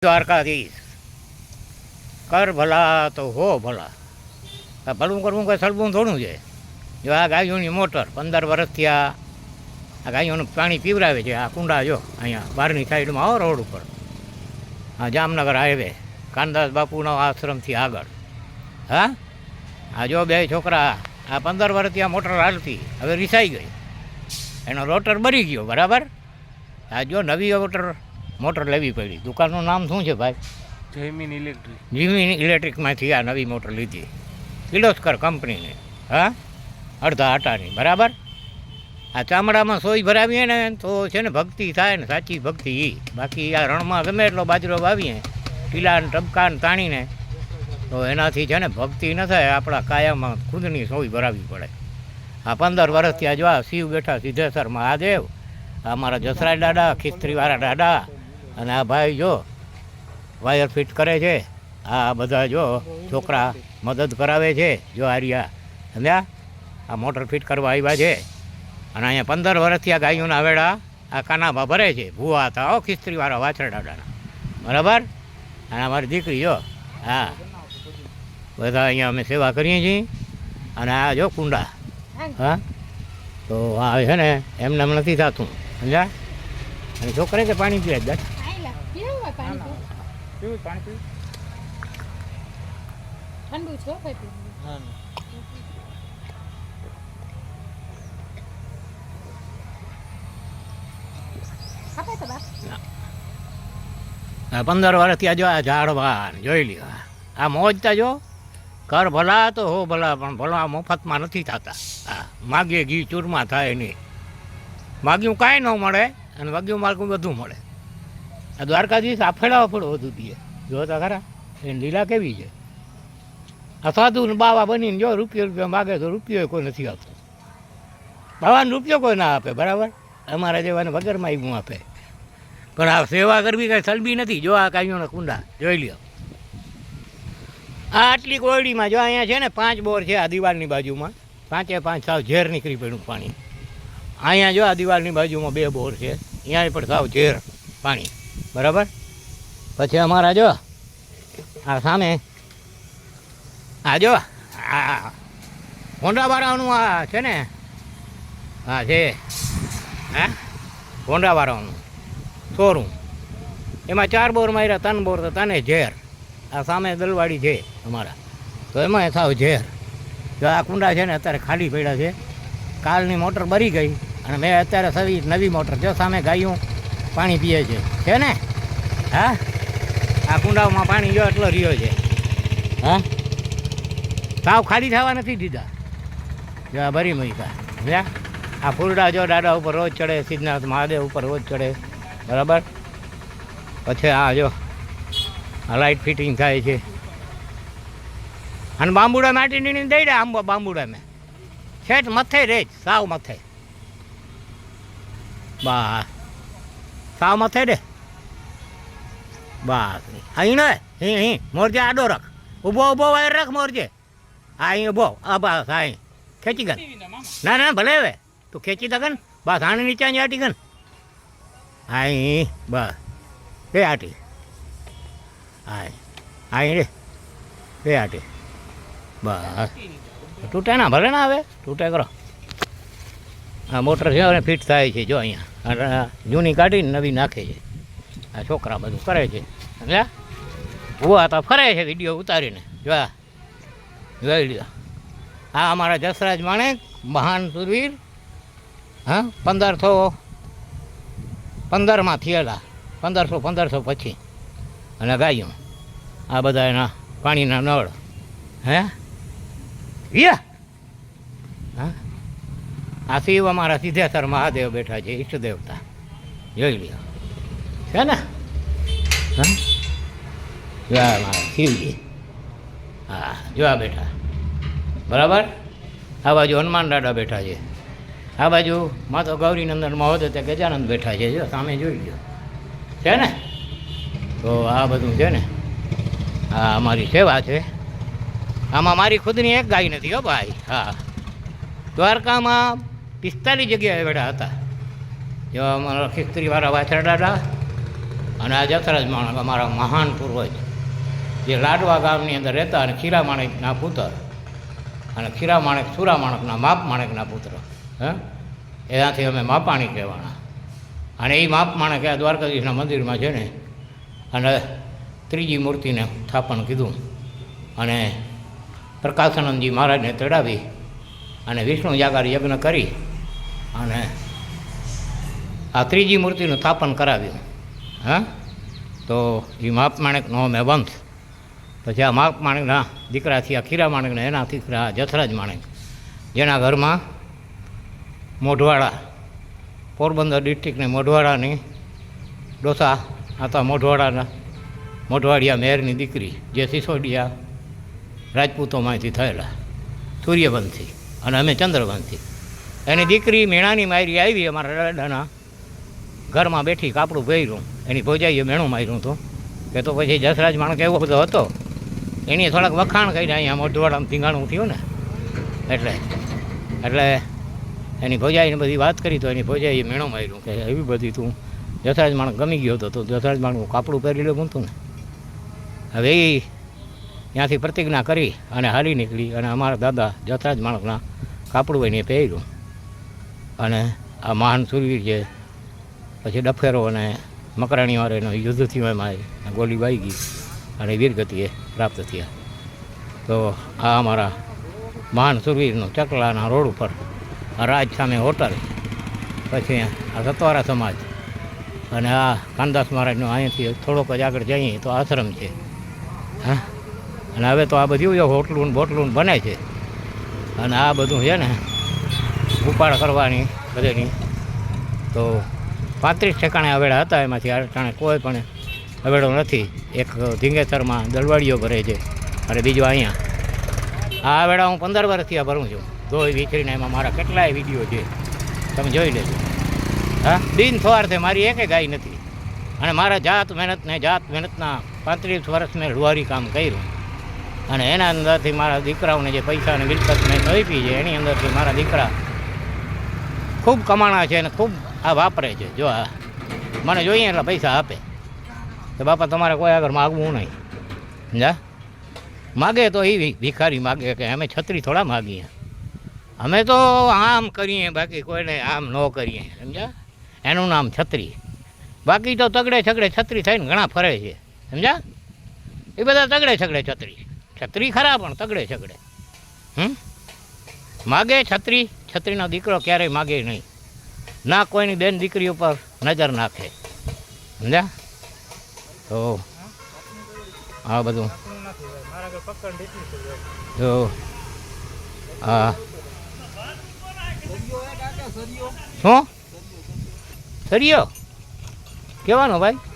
દ્વારકાધીશ. કર ભલા તો હો ભલા. આ ભલું કરવું કોઈ સળવું થોડું છે. જો આ ગાયોની મોટર પંદર વર્ષથી આ આ ગાયોનું પાણી પીવરાવે છે. આ કુંડા જો અહીંયા બહારની સાઈડમાં આવો રોડ ઉપર. આ જામનગર હાઈવે, કાનદાસ બાપુનો આશ્રમથી આગળ. હા? આ જો બે છોકરા, આ પંદર વર્ષથી આ મોટર હાલતી, હવે રિસાઈ ગઈ. એનો રોટર બરી ગયો, બરાબર? આ જો નવી મોટર મોટર લેવી પડી. દુકાનનું નામ શું છે ભાઈ? જયમીન ઇલેક્ટ્રિક. જીવી ઇલેક્ટ્રિકમાંથી આ નવી મોટર લીધી. કિલોસ્કર કંપનીની. હા? અડધા આટાની. બરાબર? આ ચામડામાં સોય ભરાવીએ ને તો છે ને ભક્તિ થાય ને સાચી ભક્તિ એ બાકી આ રણમાં ગમે એટલો બાજરો વાવીએ ટીલા ને ટબકા તાણીને તો એનાથી છે ને ભક્તિ ન થાય આપણા કાયામાં ખુદની સોય ભરાવી પડે. આ પંદર વર્ષથી આ જો આ શિવ બેઠા સિદ્ધેશ્વરમાં આ દેવ આ અમારા જસરાય દાદા ખિસ્ત્રીવાળા દાદા અને આ ભાઈ જો વાયર ફિટ કરે છે. આ બધા જો છોકરા મદદ કરાવે છે જો આર્યા. સમજ્યા? આ મોટર ફિટ કરવા આવ્યા છે. અને અહીંયા પંદર વર્ષથી આ ગાયોના વેડા આ કાનામાં ભરે છે. ભૂવા હતા ઓ ખિસ્ત્રીવાળા વાછરડાડાના બરાબર? અને અમારી દીકરી જો, હા. બધા અહીંયા અમે સેવા કરીએ છીએ. અને આ જો કુંડા, હા. તો આ છે ને, એમને એમ નથી થતું. સમજ્યા? અને છોકરે કે પાણી પીએ જ પીવું પાણી પીવું ઠંડુ છે હો ભાઈ પીવું હા પંદર વર્ષથી આ જો આ ઝાડવા ને જોઈ લ્યો. આ મોજતા જો કર ભલા તો હો ભલા પણ ભલા મફતમાં નથી થતા. હા માગીએ ઘી ચૂરમા થાય નહીં. માગ્યું કાંઈ ન મળે અને વાગ્યું માર્ગું બધું મળે. આ દ્વારકાધીશ આફેડા આફેડો વધુ દે જો તો ખરા એ લીલા કેવી છે? આ સાધુ બાવા બનીને જો રૂપિયો રૂપિયા માગે તો રૂપિયો કોઈ નથી આપતો. બાવાને રૂપિયો કોઈ ના આપે, બરાબર? અમારા જેવાને વગરમાં એવું આપે. પણ આ સેવા કરવી કાંઈ સલબી નથી. જો આ કાંઈઓના કુંડા, જોઈ લ્યો. આ આટલી કોરડીમાં જો અહીંયા છે ને પાંચ બોર છે આ દિવાલની બાજુમાં, પાંચે પાંચ સાવ ઝેર નીકળી પડ્યું પાણી. અહીંયા જો આ દિવાલની બાજુમાં બે બોર છે અહીંયા પણ સાવ ઝેર પાણી. બરાબર? પછી અમારા જો, આ સામે, આ જો, આ આ છે ને હા છે, હા? હોન્ડાવાળાનું શોરૂમ. એમાં ચાર બોર માર્યા, ત્રણ બોર તો તને ઝેર. આ સામે દલવાડી છે અમારા. તો એમાં સાવ ઝેર. જો આ કુંડા છે ને અત્યારે ખાલી પડ્યા છે. કાલની મોટર બરી ગઈ અને મેં અત્યારે સવી નવી મોટર જો સામે ગાયું. પાણી પીએ છે. છે ને? હા? આ કુંડાઓમાં પાણી જો એટલો રહ્યો છે. હા? સાવ ખાલી થવા નથી દીધા. જો આ ભરી મૂકા સમજ્યા આ ફૂલડા જો દાદા ઉપર રોજ ચડે સિદ્ધનાથ મહાદેવ ઉપર રોજ ચડે. બરાબર? પછી આ જો આ લાઇટ ફિટિંગ થાય છે. અને બાંબુડા માટીની દઈ દે આંબો બાંબુડા મેં છેટ મથે રે સાવ મથે. બા. સાવ માથે દે. બસ અહીં અહીં હી હી મોરજે આડો રખ. ઊભો ઊભો વાયર રખ મોરજે હા અહીં ઊભો. આ બસ હા અહીં ખેંચી ગન ના ના, ભલે હવે. તું ખેંચી દગન બસ આની નીચે અહીં આટી ગન અહીં બસ બે આટી. હા અહીં રે. બે આટી. બસ તૂટે ના, ભલે ના આવે તૂટે કરો. આ મોટર છે ફિટ થાય છે, જો અહીંયા. જૂની કાઢીને નવી નાખે છે. આ છોકરા બધું કરે છે. સમજ્યા? ભૂવા તો ફરે છે વીડિયો ઉતારીને. જોયા જોઈ લીધા આ અમારા જસરાજ માણેક મહાન સુરવીર, હા, પંદરસો પંદરમાં થયેલા. પંદરસો પંદરસો પછી. અને ગાયું. આ બધા એના પાણીના નળ. હે? યા! આ શિવ અમારા સિદ્ધેશ્વર મહાદેવ બેઠા છે, ઈષ્ટ દેવતા. જોઈ લ્યો. છે ને? હા મારા શિવજી. હા જોવા બેઠા. બરાબર? આ બાજુ હનુમાન દાદા બેઠા છે. આ બાજુ માતો ગૌરીનંદન મહોદય તે ગજાનંદ બેઠા છે, જો સામે જોઈ લો છે ને? તો આ બધું છે ને? આ અમારી સેવા છે. આમાં મારી ખુદની એક ગાય નથી હો ભાઈ. હા. દ્વારકામાં પિસ્તાલીસ જગ્યાએ બેઠા હતા. જેવા અમારા ખિસ્ત્રીવાળા વાછરા દાદા અને આ જસરાજ માણક અમારા મહાન પૂર્વજ, જે લાડવા ગામની અંદર રહેતા અને ખીરા માણેકના પુત્ર અને ખીરા માણેક, સુરા માણકના માપ માણેકના પુત્ર, હે? એનાથી અમે માપાણી કહેવાના. અને એ માપ માણેક આ દ્વારકાધીશના મંદિરમાં છે ને અને ત્રીજી મૂર્તિને સ્થાપન કીધું અને પ્રકાશાનંદજી મહારાજને તેડાવી અને વિષ્ણુ જાગાર યજ્ઞ કરી અને આ ત્રીજી મૂર્તિનું સ્થાપન કરાવ્યું. હા? તો એ માપ માણેકનો અમે વંશ પછી આ માપ માણેકના દીકરાથી, આ ખીરા માણેકના એના દીકરા જથરાજ માણેક. જેના ઘરમાં મોઢવાડા, પોરબંદર ડિસ્ટ્રિક્ટની મોઢવાડાની ડોસા હતા, મોઢવાડાના મોઢવાડિયા મેરની દીકરી, જે સિસોડિયા રાજપૂતોમાંથી થયેલા. સૂર્યવંશી અને અમે ચંદ્રવંશી. એની દીકરી મેણાની મારી આવી, અમારા દાદાના ઘરમાં બેઠી કાપડું પહેર્યું. એની ભોજાઈએ મેણું માર્યું હતું. કે તો પછી જસરાજ માણસ એવો બધો હતો. એની થોડાક વખાણ કરીને અહીંયા મોઢવાડામાં ધીંગાણું થયું ને. એટલે એટલે એની ભોજાઈને બધી વાત કરી તો એની ભોજાઈએ મેણો માર્યું. કે એવી બધી તું. જસરાજ માણસ ગમી ગયો હતો તો જસરાજ માણસ કાપડું પહેરી લેવું હતું ને. હવે એ ત્યાંથી પ્રતિજ્ઞા કરી અને હાલી નીકળી અને અમારા દાદા જસરાજ માણસના કાપડું એને પહેર્યું. અને આ મહાન સુરવીર છે. પછી ડફેરો અને મકરાણીવાળાનો યુદ્ધ થયું એમાં ગોલી વાઈ ગઈ અને વીરગતિએ પ્રાપ્ત થયા. તો આ અમારા મહાન સુરવીરનો ચકલાના રોડ ઉપર રાજ સામે હોટલ, પછી આ સતવારા સમાજ અને આ કાનદાસ મહારાજનો અહીંયાથી થોડોક જ આગળ જઈએ તો આશ્રમ છે. હા? અને હવે તો આ બધું હોટલું બોટલું બને છે. અને આ બધું છે ને ઉપાડ કરવાની બધેની. તો પાંત્રીસ ઠેકાણે અવેડા હતા, એમાંથી આ ટાણે કોઈ પણ અવેડો નથી. એક ધીંગેસરમાં દલવાડીઓ ભરે છે, અને બીજો અહીંયા. આ અવેડા હું પંદર વર્ષથી આ ભરું છું. ધોઈ વિખરીને એમાં મારા કેટલાય વીડિયો છે. તમે જોઈ લેજો. હા? દિન સવારથી મારી એકે ગાય નથી. અને મારા જાત મહેનતને જાત મહેનતના પાંત્રીસ વર્ષ મેં લુહારી કામ કર્યું. અને એના અંદરથી મારા દીકરાઓને જે પૈસા અને મિલકત મેં આપી છે, એની અંદરથી મારા દીકરા ખૂબ કમાણા છે અને ખૂબ આ વાપરે છે. જો આ મને જોઈએ એટલે પૈસા આપે. તો બાપા, તમારે કોઈ આગળ માગવું નહીં. સમજા માગે તો એ ભિખારી માગે કે અમે છત્રી થોડા માગીએ. અમે તો આમ કરીએ, બાકી કોઈને આમ ન કરીએ. સમજ્યા? એનું નામ છત્રી. બાકી તો તગડે છગડે છત્રી થઈને ઘણા ફરે છે. સમજ્યા? એ બધા તગડે છગડે છત્રી. છત્રી ખરા પણ તગડે છગડે. હમ? માગે છત્રી? છત્રીનો દીકરો ક્યારેય માગે નહીં. ના, કોઈની બેન દીકરી ઉપર નજર નાખે. સમજ્યા? તો આ બધું. તો હા શું? સરિયો? કેવાનો ભાઈ?